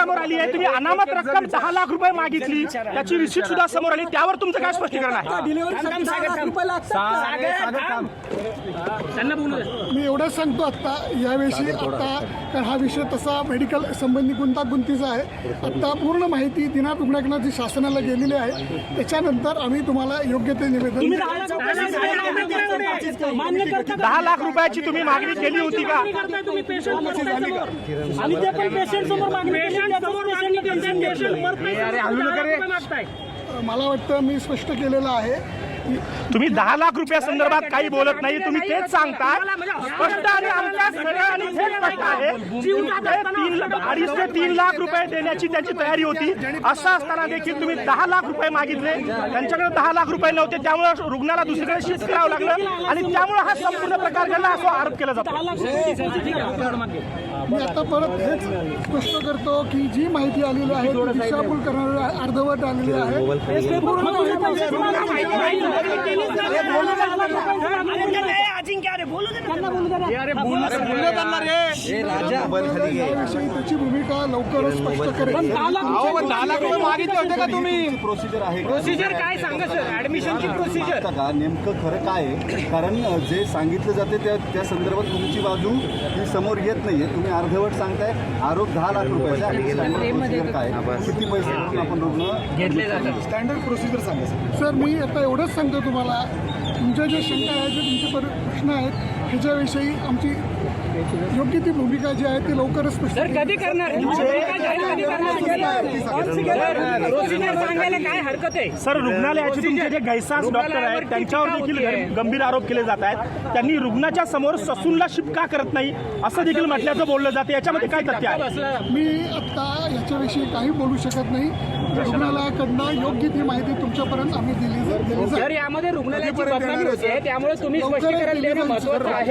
समोर आली आहे. तुम्ही अनामत रक्कम दहा लाख रुपये मागितली. त्याची रिसिप्ट सुद्धा समोर आली. त्यावर तुमचं काय स्पष्टीकरण आहे. मी एवढंच सांगतो आत्ता याविषयी आत्ता कारण हा विषय तसा मेडिकल संबंधी गुंतागुंतीचा आहे. आत्ता पूर्ण माहिती दिनात रुग्णालयाची शासनाला गेलेली आहे. त्याच्यानंतर आम्ही तुम्हाला योग्य ते निवेदन मान्य करता का? दहा लाख रुपयाची तुम्ही मागणी केली होती का? मला वाटतं मी स्पष्ट केलेलं आहे. तुम्ही दहा लाख रुपया संदर्भात काही बोलत नाही तुम्ही तेच सांगता स्पष्ट आणि आमच्या सरळ आणि थेट स्पष्ट आहे. तीन लाख- अडीच ते तीन लाख रुपये देण्याची त्यांची तयारी होती. असं असताना देखील तुम्ही दहा लाख रुपये मागितले. त्यांच्याकडे दहा लाख रुपये नव्हते. त्यामुळे रुग्णाला दुसरीकडे शिफ्ट करावं लागलं. आणि त्यामुळे हा संपूर्ण प्रकार घडला असा आरोप केला जातो. मी आता परत हेच स्पष्ट करतो की जी माहिती आलेली आहे ती दिशाभूल करणारी अर्धवट आलेली आहे. अजिंक्य अरे बोलो अरे बोलो पूर्ण माहिती याविषयी त्याची भूमिका लवकरच स्पष्ट करेल. दहा लाख रुपये मागितले होते का तुम्ही? प्रोसिजर आहे. प्रोसिजर काय सांगा सर ऍडमिशनची प्रोसिजर का? नेमकं खरं काय आहे? कारण अ, जे सांगितलं जाते त्या त्या संदर्भात तुमची बाजू ही समोर येत नाहीये. तुम्ही अर्धवट सांगताय. आरोप दहा लाख रुपयाचा आणि स्टँडर्ड प्रोसिजर काय? किती पैसे भरून आपण रुग्ण घेतले जातात. स्टँडर्ड प्रोसिजर सांगा सर सर मी आता एवढंच सांगतो तुम्हाला. तुमच्या ज्या शंका आहेत जे तुमचे पर- प्रश्न आहेत ह्याच्याविषयी आमची योग्य ती भूमिका जी आहे ती लवकरच स्पष्ट सर कधी करणार? प्रोसिजर सांगायला काय हरकत आहे? सर रुग्णालयाचे तुमचे जे गैसास डॉक्टर आहेत त्यांच्यावर देखील गंभीर आरोप केले जात आहेत. त्यांनी रुग्णाच्या समोर ससूनला शिफ्ट का करत नाही असं देखील म्हटल्याचं बोललं जाते. याच्यामध्ये काय तथ्य आहे? मी आत्ता याच्याविषयी काही बोलू शकत नाही. रुग्णालयाकडनं योग्य ती माहिती तुमच्यापर्यंत आम्ही दिली जाईल. यामध्ये रुग्णालयाची बदनामी होते त्यामुळे तुम्ही स्पष्टीकरण देणं महत्वाचं